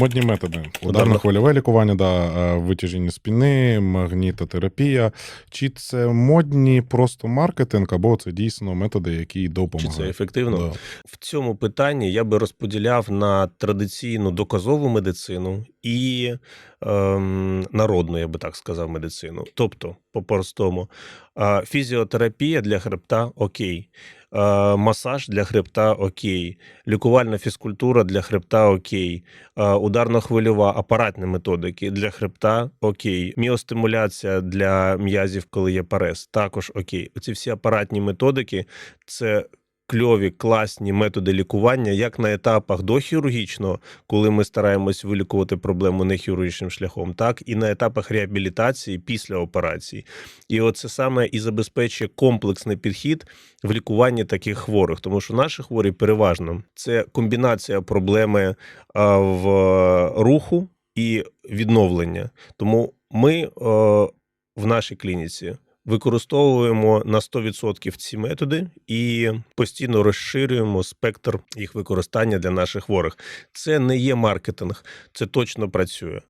Модні методи. Ударно-хвильове лікування, да, е, витяжені спини, магнітотерапія. Чи це модні просто маркетинг, або це дійсно методи, які Чи допомагають? це ефективно? Да. В цьому питанні я би розподіляв на традиційну доказову медицину і ем, народну, я би так сказав, медицину. Тобто, по-простому, е, фізіотерапія для хребта окей, масаж для хребта окей, лікувальна фізкультура для хребта окей, е, ударно-хвильова апаратні методики для хребта окей, міостимуляція для м'язів, коли є парез, також окей. Оці всі апаратні методики це кльові, класні методи лікування, як на етапах дохірургічного, коли ми стараємось вилікувати проблему не хірургічним шляхом, так і на етапах реабілітації після операції. І оце саме і забезпечує комплексний підхід в лікуванні таких хворих, тому що наші хворі переважно це комбінація проблеми в руху і відновлення. Тому ми е, в нашій клініці використовуємо на 100% ці методи і постійно розширюємо спектр їх використання для наших хворих. Це не є маркетинг, це точно працює.